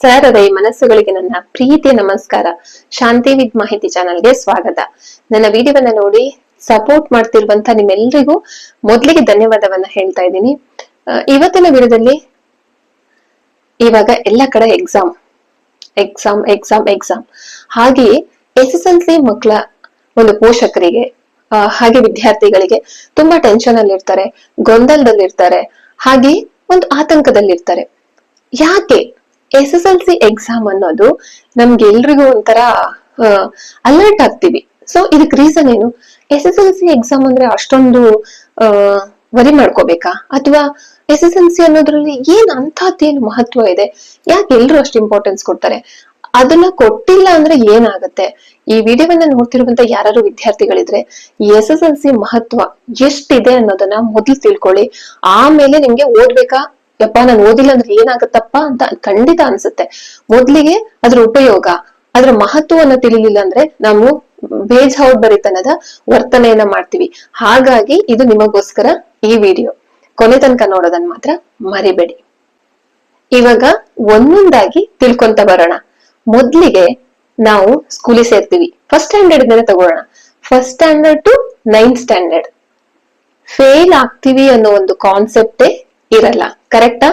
ಸರದೈ ಮನಸ್ಸುಗಳಿಗೆ ನನ್ನ ಪ್ರೀತಿ, ನಮಸ್ಕಾರ. ಶಾಂತಿ ವಿದ್ ಮಾಹಿತಿ ಚಾನಲ್ಗೆ ಸ್ವಾಗತ. ನನ್ನ ವಿಡಿಯೋವನ್ನ ನೋಡಿ ಸಪೋರ್ಟ್ ಮಾಡ್ತಿರುವಂತ ನಿಮ್ಮೆಲ್ಲರಿಗೂ ಮೊದಲಿಗೆ ಧನ್ಯವಾದವನ್ನ ಹೇಳ್ತಾ ಇದ್ದೀನಿ. ಇವತ್ತಿನ ವಿಡಿಯೋದಲ್ಲಿ ಇವಾಗ ಎಲ್ಲ ಕಡೆ ಎಕ್ಸಾಮ್ ಎಕ್ಸಾಮ್ ಎಕ್ಸಾಮ್ ಎಕ್ಸಾಮ್ ಹಾಗೆಯೇ ಎಸ್ ಎಸ್ ಎಲ್ ಸಿ ಮಕ್ಕಳ ಒಂದು ಪೋಷಕರಿಗೆ ಹಾಗೆ ವಿದ್ಯಾರ್ಥಿಗಳಿಗೆ ತುಂಬಾ ಟೆನ್ಷನ್ ಅಲ್ಲಿ ಇರ್ತಾರೆ, ಗೊಂದಲದಲ್ಲಿರ್ತಾರೆ ಹಾಗೆ ಒಂದು ಆತಂಕದಲ್ಲಿರ್ತಾರೆ. ಯಾಕೆ? S S L C exam ಅನ್ನೋದು ನಮ್ಗೆ ಎಲ್ರಿಗೂ ಒಂಥರ ಅಲರ್ಟ್ ಆಗ್ತೀವಿ. ಸೊ ಇದಕ್ ರೀಸನ್ ಏನು? S S L C exam ಅಂದ್ರೆ ಅಷ್ಟೊಂದು ವರಿ ಮಾಡ್ಕೋಬೇಕಾ? ಅಥವಾ ಎಸ್ ಎಸ್ ಎಲ್ ಸಿ ಅನ್ನೋದ್ರಲ್ಲಿ ಏನ್ ಅಂತದ್ದೇನು ಮಹತ್ವ ಇದೆ? ಯಾಕೆ ಎಲ್ರು ಅಷ್ಟು ಇಂಪಾರ್ಟೆನ್ಸ್ ಕೊಡ್ತಾರೆ? ಅದನ್ನ ಕೊಟ್ಟಿಲ್ಲ ಅಂದ್ರೆ ಏನಾಗುತ್ತೆ? ಈ ವಿಡಿಯೋವನ್ನ ನೋಡ್ತಿರುವಂತ ಯಾರು ವಿದ್ಯಾರ್ಥಿಗಳಿದ್ರೆ ಎಸ್ ಎಸ್ ಎಲ್ ಸಿ ಮಹತ್ವ ಎಷ್ಟಿದೆ ಅನ್ನೋದನ್ನ ಮೊದಲು ತಿಳ್ಕೊಳ್ಳಿ. ಆಮೇಲೆ ನಿಮ್ಗೆ ಓದ್ಬೇಕಾ? ಯಪ್ಪ, ನಾನು ಓದಿಲ್ಲ ಅಂದ್ರೆ ಏನಾಗತ್ತಪ್ಪ ಅಂತ ಖಂಡಿತ ಅನ್ಸುತ್ತೆ. ಮೊದ್ಲಿಗೆ ಅದ್ರ ಉಪಯೋಗ, ಅದ್ರ ಮಹತ್ವವನ್ನ ತಿಳಿಲಿಲ್ಲ ಅಂದ್ರೆ ನಾವು ಬೇಜವಾಬ್ದಾರಿತನದ ವರ್ತನೆಯನ್ನ ಮಾಡ್ತೀವಿ. ಹಾಗಾಗಿ ಇದು ನಿಮಗೋಸ್ಕರ ಈ ವಿಡಿಯೋ. ಕೊನೆ ತನಕ ನೋಡೋದನ್ನ ಮಾತ್ರ ಮರಿಬೇಡಿ. ಇವಾಗ ಒಂದೊಂದಾಗಿ ತಿಳ್ಕೊಂತ ಬರೋಣ. ಮೊದ್ಲಿಗೆ ನಾವು ಸ್ಕೂಲಿಗೆ ಸೇರ್ತೀವಿ. ಫಸ್ಟ್ ಸ್ಟ್ಯಾಂಡರ್ಡ್ ಮೇಲೆ ತಗೊಳ್ಳೋಣ. First standard to ninth standard fail ಆಗ್ತೀವಿ ಅನ್ನೋ ಒಂದು ಕಾನ್ಸೆಪ್ಟೇ ಇರಲ್ಲ. ಕರೆಕ್ಟಾ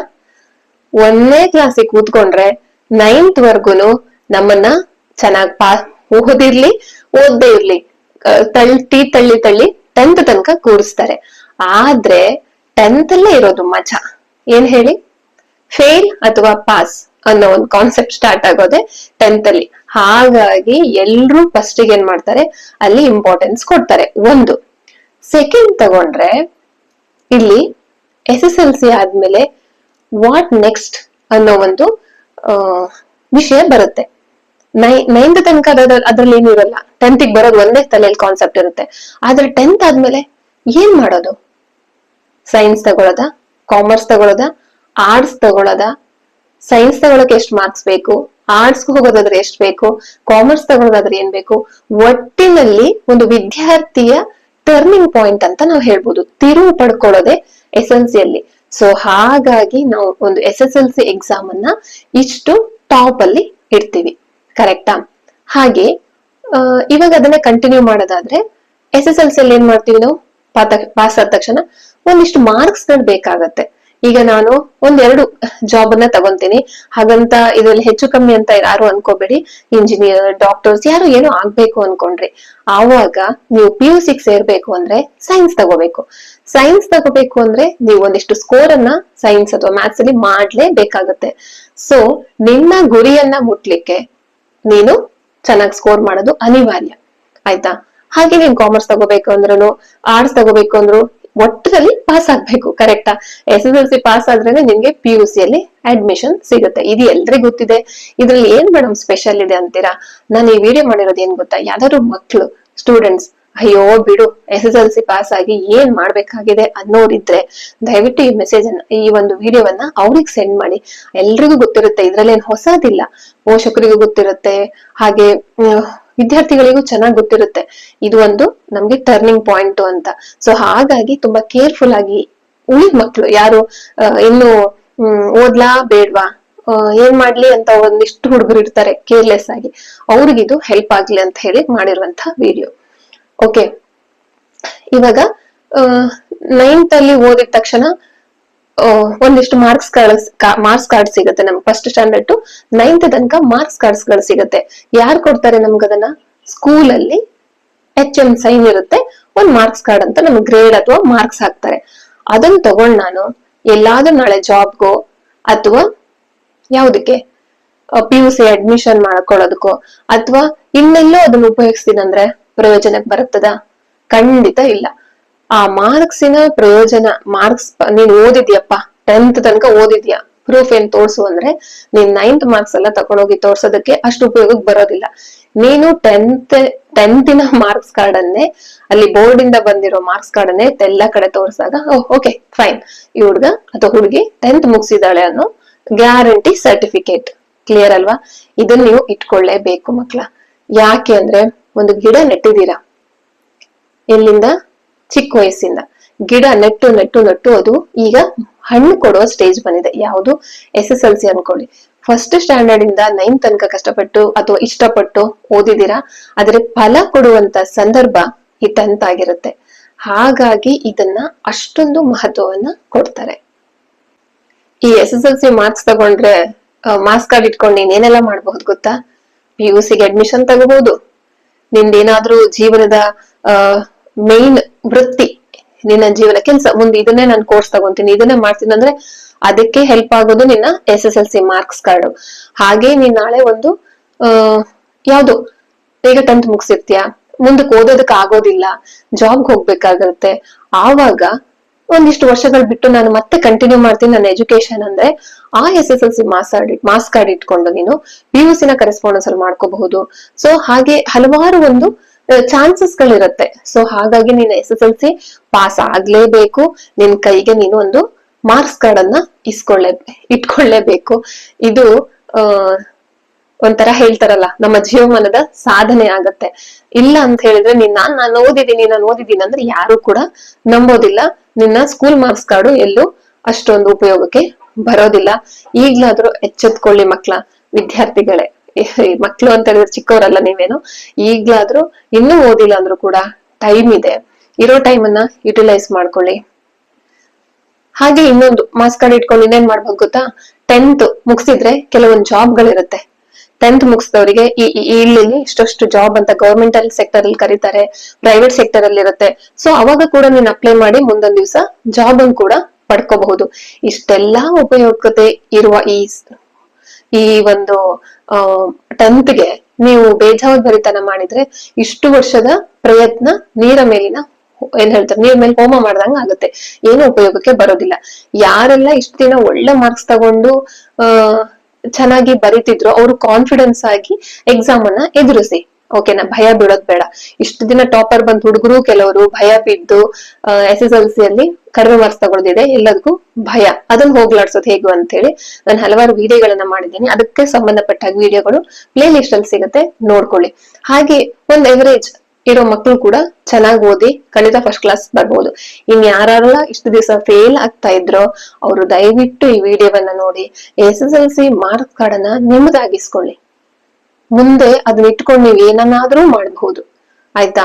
ಒಂದನೇ ಕ್ಲಾಸಿಗೆ ಕೂತ್ಕೊಂಡ್ರೆ ನೈನ್ತ್ ವರ್ಗುನು ನಮ್ಮನ್ನ ಚೆನ್ನಾಗ್ ಪಾ, ಓದಿರ್ಲಿ, ಓದ್ದೇ ಇರ್ಲಿ. ತಳ್ಳಿ ತಳ್ಳಿ ತಳ್ಳಿ ಟೆಂತ್ ತನಕ ಕೂರಿಸ್ತಾರೆ. ಆದ್ರೆ ಟೆಂತ್ ಅಲ್ಲೇ ಇರೋದು ಮಜಾ. ಏನ್ ಹೇಳಿ? ಫೇಲ್ ಅಥವಾ ಪಾಸ್ ಅನ್ನೋ ಒಂದು ಕಾನ್ಸೆಪ್ಟ್ ಸ್ಟಾರ್ಟ್ ಆಗೋದೆ ಟೆಂತ್ ಅಲ್ಲಿ. ಹಾಗಾಗಿ ಎಲ್ರು ಫಸ್ಟ್ ಏನ್ ಮಾಡ್ತಾರೆ? ಅಲ್ಲಿ ಇಂಪಾರ್ಟೆನ್ಸ್ ಕೊಡ್ತಾರೆ. ಒಂದು. ಸೆಕೆಂಡ್ ತಗೊಂಡ್ರೆ ಇಲ್ಲಿ ಎಸ್ ಎಸ್ ಎಲ್ ಸಿ ಆದ್ಮೇಲೆ ವಾಟ್ ನೆಕ್ಸ್ಟ್ ಅನ್ನೋ ಒಂದು ವಿಷಯ ಬರುತ್ತೆ. ನೈ ತನಕ ಅದ್ರ- ಅದ್ರಲ್ಲಿ ಏನು ಇರಲ್ಲ. ಟೆಂತ್ ಬರೋದು ಒಂದೇ ತಲೆಯಲ್ಲಿ ಕಾನ್ಸೆಪ್ಟ್ ಇರುತ್ತೆ. ಆದ್ರೆ ಟೆಂತ್ ಆದ್ಮೇಲೆ ಏನ್ ಮಾಡೋದು? ಸೈನ್ಸ್ ತಗೊಳ್ಳೋದ ಕಾಮರ್ಸ್ ತಗೊಳ್ಳೋದ ಆರ್ಟ್ಸ್ ತಗೊಳ್ಳೋದ ಸೈನ್ಸ್ ತಗೊಳಕ್ಕೆ ಎಷ್ಟು ಮಾರ್ಕ್ಸ್ ಬೇಕು? ಆರ್ಟ್ಸ್ ಹೋಗೋದಾದ್ರೆ ಎಷ್ಟು ಬೇಕು? ಕಾಮರ್ಸ್ ತಗೊಳೋದಾದ್ರೆ ಏನ್ ಬೇಕು? ಒಟ್ಟಿನಲ್ಲಿ ಒಂದು ವಿದ್ಯಾರ್ಥಿಯ ಟರ್ನಿಂಗ್ ಪಾಯಿಂಟ್ ಅಂತ ನಾವು ಹೇಳ್ಬೋದು. ತಿರುವು ಪಡ್ಕೊಳ್ಳೋದೆ ಎಸ್ ಎಲ್ ಸಿ ಅಲ್ಲಿ. ಸೊ ಹಾಗಾಗಿ ನಾವು ಒಂದು S S L C exam ಅನ್ನ ಇಷ್ಟು ಟಾಪ್ ಅಲ್ಲಿ ಇಡ್ತೀವಿ. ಕರೆಕ್ಟಾ ಹಾಗೆ ಇವಾಗ ಅದನ್ನ ಕಂಟಿನ್ಯೂ ಮಾಡೋದಾದ್ರೆ ಎಸ್ ಎಸ್ ಎಲ್ ಸಿ ಅಲ್ಲಿ ಏನ್ ಮಾಡ್ತೀವಿ ನಾವು? ಪಾಸ್ ಆದ ತಕ್ಷಣ ಒಂದಿಷ್ಟು ಮಾರ್ಕ್ಸ್ಗಳು ಬೇಕಾಗತ್ತೆ. ಈಗ ನಾನು ಒಂದೆರಡು ಜಾಬ್ ಅನ್ನ ತಗೊಂತೀನಿ. ಹಾಗಂತ ಇದ್ರಲ್ಲಿ ಹೆಚ್ಚು ಕಮ್ಮಿ ಅಂತ ಯಾರು ಅನ್ಕೋಬೇಡಿ. ಇಂಜಿನಿಯರ್ ಡಾಕ್ಟರ್ಸ್ ಯಾರು ಏನೋ ಆಗ್ಬೇಕು ಅನ್ಕೊಂಡ್ರಿ. ಆವಾಗ ನೀವು ಪಿ ಯು ಸಿಗ್ ಸೇರ್ಬೇಕು ಅಂದ್ರೆ ಸೈನ್ಸ್ ತಗೋಬೇಕು. ಸೈನ್ಸ್ ತಗೋಬೇಕು ಅಂದ್ರೆ ನೀವು ಒಂದಿಷ್ಟು ಸ್ಕೋರ್ ಅನ್ನ ಸೈನ್ಸ್ ಅಥವಾ ಮ್ಯಾಥ್ಸ್ ಅಲ್ಲಿ ಮಾಡ್ಲೇಬೇಕಾಗತ್ತೆ. ಸೊ ನಿನ್ನ ಗುರಿಯನ್ನ ಮುಟ್ಲಿಕ್ಕೆ ನೀನು ಚೆನ್ನಾಗಿ ಸ್ಕೋರ್ ಮಾಡೋದು ಅನಿವಾರ್ಯ. ಆಯ್ತಾ? ಹಾಗೆ ನೀನ್ ಕಾಮರ್ಸ್ ತಗೋಬೇಕು ಅಂದ್ರೂ ಆರ್ಟ್ಸ್ ತಗೋಬೇಕು ಅಂದ್ರು ಒಟ್ಟಿನಲ್ಲಿ ಪಾಸ್ ಆಗ್ಬೇಕು ಕರೆಕ್ಟಾ S S L C pass ಆದ್ರೇನೆ ನಿಮ್ಗೆ ಪಿ ಯು ಸಿ ಅಲ್ಲಿ ಅಡ್ಮಿಷನ್ ಸಿಗುತ್ತೆ. ಇದು ಎಲ್ರಿಗೂ ಗೊತ್ತಿದೆ. ಇದ್ರಲ್ಲಿ ಏನ್ ಮೇಡಮ್ ಸ್ಪೆಷಲ್ ಇದೆ ಅಂತೀರಾ? ನಾನು ಈ ವಿಡಿಯೋ ಮಾಡಿರೋದು ಏನ್ ಗೊತ್ತಾ? ಯಾವ್ದಾದ್ರು ಮಕ್ಳು ಸ್ಟೂಡೆಂಟ್ಸ್ ಅಯ್ಯೋ ಬಿಡು S S L C pass ಆಗಿ ಏನ್ ಮಾಡ್ಬೇಕಾಗಿದೆ ಅನ್ನೋರಿದ್ರೆ ದಯವಿಟ್ಟು ಈ ಮೆಸೇಜ್ ಅನ್ನ, ಈ ಒಂದು ವಿಡಿಯೋವನ್ನ ಅವ್ರಿಗೆ ಸೆಂಡ್ ಮಾಡಿ. ಎಲ್ರಿಗೂ ಗೊತ್ತಿರುತ್ತೆ. ಇದ್ರಲ್ಲೇನ್ ಹೊಸದಿಲ್ಲ. ಪೋಷಕರಿಗೂ ಗೊತ್ತಿರುತ್ತೆ. ಹಾಗೆ ವಿದ್ಯಾರ್ಥಿಗಳಿಗೂ ಚೆನ್ನಾಗಿ ಗೊತ್ತಿರುತ್ತೆ. ಇದು ಒಂದು ನಮ್ಗೆ ಟರ್ನಿಂಗ್ ಪಾಯಿಂಟ್ ಅಂತ. ಸೊ ಹಾಗಾಗಿ ತುಂಬಾ ಕೇರ್ಫುಲ್ ಆಗಿ ಉಳಿದ ಮಕ್ಳು ಯಾರು ಇನ್ನು ಓದ್ಲಾ ಬೇಡ್ವಾ? ಏನ್ ಮಾಡ್ಲಿ ಅಂತ ಒಂದಿಷ್ಟು ಹುಡುಗರು ಇರ್ತಾರೆ ಕೇರ್ಲೆಸ್ ಆಗಿ. ಅವ್ರಿಗಿದು ಹೆಲ್ಪ್ ಆಗ್ಲಿ ಅಂತ ಹೇಳಿ ಮಾಡಿರುವಂತ ವಿಡಿಯೋ ಓಕೆ ಇವಾಗ ನೈನ್ತ್ ಅಲ್ಲಿ ಓದಿದ ತಕ್ಷಣ ಒಂದಿಷ್ಟು ಮಾರ್ಕ್ಸ್ ಕಾರ್ಡ್ ಮಾರ್ಕ್ಸ್ ಕಾರ್ಡ್ ಸಿಗುತ್ತೆ ನಮ್ಗೆ. ಫಸ್ಟ್ ಸ್ಟ್ಯಾಂಡರ್ಡ್ ಟು ನೈನ್ತ್ ತನಕ ಮಾರ್ಕ್ಸ್ ಕಾರ್ಡ್ಸ್ಗಳು ಸಿಗುತ್ತೆ. ಯಾರು ಕೊಡ್ತಾರೆ ನಮ್ಗೆ ಅದನ್ನ? ಸ್ಕೂಲ್ ಅಲ್ಲಿ ಎಚ್ ಎಂ ಸೈನ್ ಇರುತ್ತೆ. ಒಂದ್ ಮಾರ್ಕ್ಸ್ ಕಾರ್ಡ್ ಅಂತ ನಮ್ಗೆ ಗ್ರೇಡ್ ಅಥವಾ ಮಾರ್ಕ್ಸ್ ಹಾಕ್ತಾರೆ. ಅದನ್ನ ತಗೊಂಡ್ ನಾನು ಎಲ್ಲಾದ್ರೂ ನಾಳೆ ಜಾಬ್ಗೋ ಅಥವಾ ಯಾವ್ದಕ್ಕೆ? ಪಿ ಯು ಸಿ ಅಡ್ಮಿಷನ್ ಮಾಡ್ಕೊಳ್ಳೋದಕ್ಕೋ ಅಥವಾ ಇನ್ನೆಲ್ಲೋ ಅದನ್ನ ಉಪಯೋಗಿಸ್ತೀನಂದ್ರೆ ಪ್ರಯೋಜನಕ್ಕೆ ಬರುತ್ತದ? ಖಂಡಿತ ಇಲ್ಲ. ಆ ಮಾರ್ಕ್ಸಿನ ಪ್ರಯೋಜನ, ಮಾರ್ಕ್ಸ್ ನೀನ್ ಓದಿದ್ಯಪ್ಪ ಟೆಂತ್ ತನಕ ಓದಿದ್ಯಾ? ಪ್ರೂಫ್ ಏನ್ ತೋರ್ಸು ಅಂದ್ರೆ, ನೀನ್ ನೈನ್ತ್ ಮಾರ್ಕ್ಸ್ ಎಲ್ಲ ತಗೊಂಡೋಗಿ ತೋರ್ಸೋದಕ್ಕೆ ಅಷ್ಟು ಉಪಯೋಗಕ್ಕೆ ಬರೋದಿಲ್ಲ. ನೀನು ಟೆಂತ್ ಟೆಂತಿನ ಮಾರ್ಕ್ಸ್ ಕಾರ್ಡ್ ಅನ್ನೇ, ಅಲ್ಲಿ ಬೋರ್ಡ್ ಇಂದ ಬಂದಿರೋ ಮಾರ್ಕ್ಸ್ ಕಾರ್ಡ್ ಅನ್ನೇ ಎಲ್ಲ ಕಡೆ ತೋರ್ಸಾಗ ಓಕೆ ಫೈನ್ ಈ ಹುಡ್ಗ ಅಥವಾ ಹುಡುಗಿ ಟೆಂತ್ ಮುಗಿಸಿದಾಳೆ ಅನ್ನೋ ಗ್ಯಾರಂಟಿ ಸರ್ಟಿಫಿಕೇಟ್ ಕ್ಲಿಯರ್ ಅಲ್ವಾ? ಇದನ್ನ ನೀವು ಇಟ್ಕೊಳ್ಳೇಬೇಕು ಮಕ್ಳ. ಯಾಕೆ ಅಂದ್ರೆ, ಒಂದು ಗಿಡ ನೆಟ್ಟಿದ್ದೀರಾ? ಎಲ್ಲಿಂದ? ಚಿಕ್ಕ ವಯಸ್ಸಿಂದ. ಗಿಡ ನೆಟ್ಟು ನೆಟ್ಟು ನೆಟ್ಟು ಅದು ಈಗ ಹಣ್ಣು ಕೊಡುವ ಸ್ಟೇಜ್ ಬಂದಿದೆ. ಯಾವುದು? ಎಸ್ ಎಸ್ ಎಲ್ ಸಿ ಅನ್ಕೊಳ್ಳಿ. ಫಸ್ಟ್ ಸ್ಟ್ಯಾಂಡರ್ಡ್ ಇಂದ ನೈನ್ ತನಕ ಕಷ್ಟಪಟ್ಟು ಅಥವಾ ಇಷ್ಟಪಟ್ಟು ಓದಿದಿರಾ ಆದ್ರೆ ಫಲ ಕೊಡುವಂತ ಸಂದರ್ಭ ಆಗಿರುತ್ತೆ ಹಾಗಾಗಿ ಇದನ್ನ ಅಷ್ಟೊಂದು ಮಹತ್ವವನ್ನ ಕೊಡ್ತಾರೆ. ಈ S S L C marks ತಗೊಂಡ್ರೆ ಮಾರ್ಕ್ಸ್ ಕಾರ್ಡ್ ಇಟ್ಕೊಂಡು ನೀನ್ ಏನೆಲ್ಲ ಮಾಡಬಹುದು ಗೊತ್ತಾ? ಪಿ ಯು ಸಿಗೆ ಅಡ್ಮಿಷನ್ ತಗೋಬಹುದು. ನಿಂದೇನಾದ್ರೂ ಜೀವನದ ಮೇನ್ ವೃತ್ತಿ. ನಿನ್ನ ಜೀವನ ಕೆಲ್ಸ ಮುಂದೆ ಇದನ್ನೇ ನಾನು ಕೋರ್ಸ್ ತಗೊಂತೀನಿ. ಇದನ್ನೇ ಮಾಡ್ತೀನಿ ಅಂದ್ರೆ ಅದಕ್ಕೆ ಹೆಲ್ಪ್ ಆಗೋದು ನಿನ್ನ S S L C marks card ಹಾಗೆ ನೀನ್ ನಾಳೆ ಒಂದು, ಆ, ಯಾವ್ದು? ಈಗ ಟೆಂತ್ ಮುಗಿಸಿರ್ತೀಯ. ಮುಂದಕ್ಕೆ ಓದೋದಕ್ಕೆ ಆಗೋದಿಲ್ಲ. ಜಾಬ್ಗೆ ಹೋಗ್ಬೇಕಾಗತ್ತೆ. ಆವಾಗ ಒಂದಿಷ್ಟು ವರ್ಷಗಳು ಬಿಟ್ಟು ನಾನು ಮತ್ತೆ ಕಂಟಿನ್ಯೂ ಮಾಡ್ತೀನಿ ನನ್ನ ಎಜುಕೇಶನ್ ಅಂದ್ರೆ ಆ S S L C marks card marks card ಇಟ್ಕೊಂಡು ನೀನು ಪಿ ಯು ಸಿನ ಕರೆಸ್ಪಾಂಡೆನ್ಸ್ ಅಲ್ಲಿ ಮಾಡ್ಕೋಬಹುದು. ಸೊ ಹಾಗೆ ಹಲವಾರು ಒಂದು ಚಾನ್ಸಸ್ ಗಳಿರುತ್ತೆ. ಸೊ ಹಾಗಾಗಿ ನೀನು S S L C pass ಆಗ್ಲೇಬೇಕು. ನಿನ್ ಕೈಗೆ ನೀನು ಒಂದು ಮಾರ್ಕ್ಸ್ ಕಾರ್ಡ್ ಅನ್ನ ಇಸ್ಕೊಳ್ಳೇ, ಇಟ್ಕೊಳ್ಳೇಬೇಕು. ಇದು, ಆ, ಒಂಥರ ಹೇಳ್ತಾರಲ್ಲ, ನಮ್ಮ ಜೀವಮಾನದ ಸಾಧನೆ ಆಗತ್ತೆ. ಇಲ್ಲ ಅಂತ ಹೇಳಿದ್ರೆ ನಿನ್ನ ನಾನ್ ಓದಿದ್ದೀನಿ, ನಾನು ಓದಿದ್ದೀನಿ ಅಂದ್ರೆ ಯಾರು ಕೂಡ ನಂಬೋದಿಲ್ಲ. ನಿನ್ನ ಸ್ಕೂಲ್ ಮಾರ್ಕ್ಸ್ ಕಾರ್ಡು ಎಲ್ಲೂ ಅಷ್ಟೊಂದು ಉಪಯೋಗಕ್ಕೆ ಬರೋದಿಲ್ಲ. ಈಗ್ಲಾದ್ರೂ ಎಚ್ಚೆತ್ಕೊಳ್ಳಿ ಮಕ್ಳ, ವಿದ್ಯಾರ್ಥಿಗಳೇ. ಮಕ್ಳು ಅಂತ ಹೇಳಿದ್ರೆ ಚಿಕ್ಕವರಲ್ಲ ನೀವೇನು? ಈಗ್ಲಾದ್ರೂ ಇನ್ನೂ ಓದಿಲ್ಲ ಅಂದ್ರೂ ಕೂಡ ಟೈಮ್ ಇದೆ. ಇರೋ ಟೈಮ್ ಅನ್ನ ಯುಟಿಲೈಸ್ ಮಾಡ್ಕೊಳ್ಳಿ. ಹಾಗೆ ಇನ್ನೊಂದು ಮಾಸ್ಕ್ ಕಾರ್ಡ್ ಇಟ್ಕೊಂಡು ಇನ್ನೇನ್ ಮಾಡ್ಬೇಕು ಗೊತ್ತಾ? ಟೆಂತ್ ಮುಗಿಸಿದ್ರೆ ಕೆಲವೊಂದು ಜಾಬ್ಗಳಿರುತ್ತೆ ಟೆಂತ್ ಮುಗಿಸಿದವರಿಗೆ ಇಲ್ಲಿ ಇಷ್ಟಷ್ಟು ಜಾಬ್ ಅಂತ ಗವರ್ಮೆಂಟ್ ಅಲ್ಲಿ ಸೆಕ್ಟರ್ ಅಲ್ಲಿ ಕರೀತಾರೆ ಪ್ರೈವೇಟ್ ಸೆಕ್ಟರ್ ಅಲ್ಲಿ ಇರುತ್ತೆ. ಸೊ ಅವಾಗ ಕೂಡ ನೀನ್ ಅಪ್ಲೈ ಮಾಡಿ ಮುಂದೊಂದ್ ದಿವಸ ಜಾಬ್ ಅನ್ನು ಕೂಡ ಪಡ್ಕೋಬಹುದು. ಇಷ್ಟೆಲ್ಲಾ ಉಪಯುಕ್ತತೆ ಇರುವ ಈ ಈ ಒಂದು ಟೆಂತ್ಗೆ ನೀವು ಬೇಜವಾಬ್ದಾರಿತನ ಮಾಡಿದ್ರೆ ಇಷ್ಟು ವರ್ಷದ ಪ್ರಯತ್ನ ನೀರ ಮೇಲಿನ ಏನ್ ಹೇಳ್ತಾರೆ, ನೀರ್ ಮೇಲೆ ಹೋಮ ಮಾಡ್ದಂಗ ಆಗುತ್ತೆ. ಏನು ಉಪಯೋಗಕ್ಕೆ ಬರೋದಿಲ್ಲ. ಯಾರೆಲ್ಲ ಇಷ್ಟು ದಿನ ಒಳ್ಳೆ ಮಾರ್ಕ್ಸ್ ತಗೊಂಡು ಚೆನ್ನಾಗಿ ಬರಿತಿದ್ರು, ಅವ್ರು ಕಾನ್ಫಿಡೆನ್ಸ್ ಆಗಿ ಎಕ್ಸಾಮ್ ಅನ್ನ ಎದುರಿಸಿ. ಓಕೆನಾ ಭಯ ಬಿಡೋದ್ ಬೇಡ. ಇಷ್ಟು ದಿನ ಟಾಪರ್ ಬಂದ್ ಹುಡುಗರು ಕೆಲವರು ಭಯ ಬಿದ್ದು ಎಸ್ ಎಸ್ ಎಲ್ ಸಿ ಅಲ್ಲಿ ಕಡಿಮೆ ಮಾರ್ಕ್ಸ್ ತಗೊಳ್ದಿದೆ ಎಲ್ಲದಕ್ಕೂ ಭಯ. ಅದನ್ನ ಹೋಗ್ಲಾಡ್ಸೋದು ಹೇಗು ಅಂತ ಹೇಳಿ ನಾನು ಹಲವಾರು ವಿಡಿಯೋಗಳನ್ನ ಮಾಡಿದ್ದೀನಿ. ಅದಕ್ಕೆ ಸಂಬಂಧಪಟ್ಟ ವಿಡಿಯೋಗಳು ಪ್ಲೇ ಲಿಸ್ಟ್ ಅಲ್ಲಿ ಸಿಗುತ್ತೆ, ನೋಡ್ಕೊಳ್ಳಿ. ಹಾಗೆ ಒಂದ್ ಎವರೇಜ್ ಇರೋ ಮಕ್ಕಳು ಕೂಡ ಚೆನ್ನಾಗಿ ಓದಿ ಖಂಡಿತ ಫಸ್ಟ್ ಕ್ಲಾಸ್ ಬರ್ಬೋದು. ಇನ್ ಯಾರೆಲ್ಲ ಇಷ್ಟು ದಿವಸ ಫೇಲ್ ಆಗ್ತಾ ಇದ್ರೋ, ಅವರು ದಯವಿಟ್ಟು ಈ ವಿಡಿಯೋವನ್ನ ನೋಡಿ S S L C mark card ಅನ್ನ ನಿಮ್ಮದಾಗಿಸ್ಕೊಳ್ಳಿ ಮುಂದೆ ಅದನ್ನ ಇಟ್ಕೊಂಡು ನೀವು ಏನನ್ನಾದ್ರೂ ಮಾಡಬಹುದು ಆಯ್ತಾ?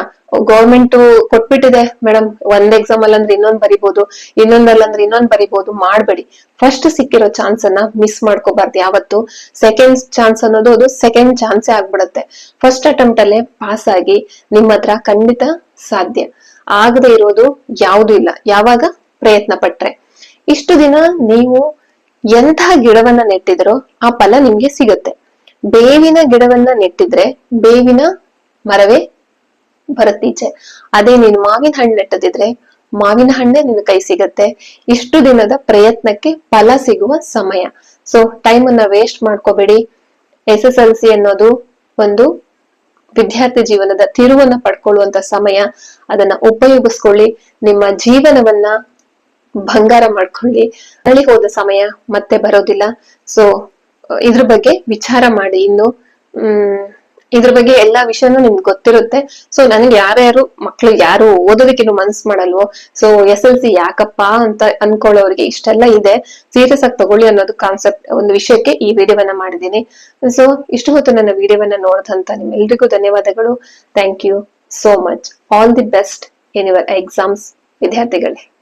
ಗೌರ್ಮೆಂಟ್ ಕೊಟ್ಬಿಟ್ಟಿದೆ ಮೇಡಮ್ ಒಂದ್ ಎಕ್ಸಾಮ್ ಅಲ್ಲಿ ಅಂದ್ರೆ ಇನ್ನೊಂದ್ ಬರಿಬಹುದು ಇನ್ನೊಂದಲ್ಲ ಅಂದ್ರೆ ಇನ್ನೊಂದ್ ಬರಿಬಹುದು ಮಾಡ್ಬೇಡಿ. ಫಸ್ಟ್ ಸಿಕ್ಕಿರೋ ಚಾನ್ಸ್ ಅನ್ನ ಮಿಸ್ ಮಾಡ್ಕೋಬಾರ್ದು ಯಾವತ್ತು. ಸೆಕೆಂಡ್ ಚಾನ್ಸ್ ಅನ್ನೋದು ಅದು ಸೆಕೆಂಡ್ ಚಾನ್ಸೇ ಆಗ್ಬಿಡುತ್ತೆ. ಫಸ್ಟ್ ಅಟೆಂಪ್ಟ್ ಅಲ್ಲೇ ಪಾಸ್ ಆಗಿ ನಿಮ್ಮ ಹತ್ರ ಖಂಡಿತ ಸಾಧ್ಯ. ಆಗದೆ ಇರೋದು ಯಾವ್ದು ಇಲ್ಲ. ಯಾವಾಗ? ಪ್ರಯತ್ನ ಪಟ್ರೆ. ಇಷ್ಟು ದಿನ ನೀವು ಎಂತಹ ಗಿಡವನ್ನ ನೆಟ್ಟಿದ್ರೋ ಆ ಫಲ ನಿಮ್ಗೆ ಸಿಗುತ್ತೆ. ಬೇವಿನ ಗಿಡವನ್ನ ನೆಟ್ಟಿದ್ರೆ ಬೇವಿನ ಮರವೇ ಬರುತ್ತೀಚೆ. ಅದೇ ನೀನು ಮಾವಿನ ಹಣ್ಣು ನೆಟ್ಟದಿದ್ರೆ ಮಾವಿನ ಹಣ್ಣೆ ನಿನ್ನ ಕೈ ಸಿಗತ್ತೆ. ಇಷ್ಟು ದಿನದ ಪ್ರಯತ್ನಕ್ಕೆ ಫಲ ಸಿಗುವ ಸಮಯ. ಸೊ ಟೈಮ್ ಅನ್ನ ವೇಸ್ಟ್ ಮಾಡ್ಕೋಬೇಡಿ. ಎಸ್ ಎಸ್ ಎಲ್ ಸಿ ಅನ್ನೋದು ಒಂದು ವಿದ್ಯಾರ್ಥಿ ಜೀವನದ ತಿರುವನ್ನ ಪಡ್ಕೊಳ್ಳುವಂತ ಸಮಯ. ಅದನ್ನ ಉಪಯೋಗಿಸ್ಕೊಳ್ಳಿ. ನಿಮ್ಮ ಜೀವನವನ್ನ ಬಂಗಾರ ಮಾಡ್ಕೊಳ್ಳಿ. ಬಳಿ ಹೋದ ಸಮಯ ಮತ್ತೆ ಬರೋದಿಲ್ಲ. ಸೊ ಇದ್ರ ಬಗ್ಗೆ ವಿಚಾರ ಮಾಡಿ. ಇನ್ನು, ಹ್ಮ್, ಇದ್ರ ಬಗ್ಗೆ ಎಲ್ಲಾ ವಿಷಯನೂ ನಿಮ್ಗೆ ಗೊತ್ತಿರುತ್ತೆ. ಸೊ ನನಗೆ ಯಾರ್ಯಾರು ಮಕ್ಳು, ಯಾರು ಓದೋದಕ್ಕಿನ್ನು ಮನ್ಸ್ ಮಾಡಲ್ವೋ ಸೊ ಎಸ್ ಎಲ್ ಸಿ ಯಾಕಪ್ಪ ಅಂತ ಅನ್ಕೊಳ್ಳೋರಿಗೆ ಇಷ್ಟೆಲ್ಲ ಇದೆ. ಸೀರಿಯಸ್ ಆಗಿ ತಗೊಳ್ಳಿ ಅನ್ನೋದು ಕಾನ್ಸೆಪ್ಟ್ ಒಂದು ವಿಷಯಕ್ಕೆ ಈ ವಿಡಿಯೋವನ್ನ ಮಾಡಿದ್ದೀನಿ. ಸೊ ಇಷ್ಟು ಹೊತ್ತು ನನ್ನ ವಿಡಿಯೋವನ್ನ ನೋಡಿದಂತ ನಿಮ್ಮೆಲ್ರಿಗೂ ಧನ್ಯವಾದಗಳು. Thank you so much all the best in your exams ವಿದ್ಯಾರ್ಥಿಗಳೇ.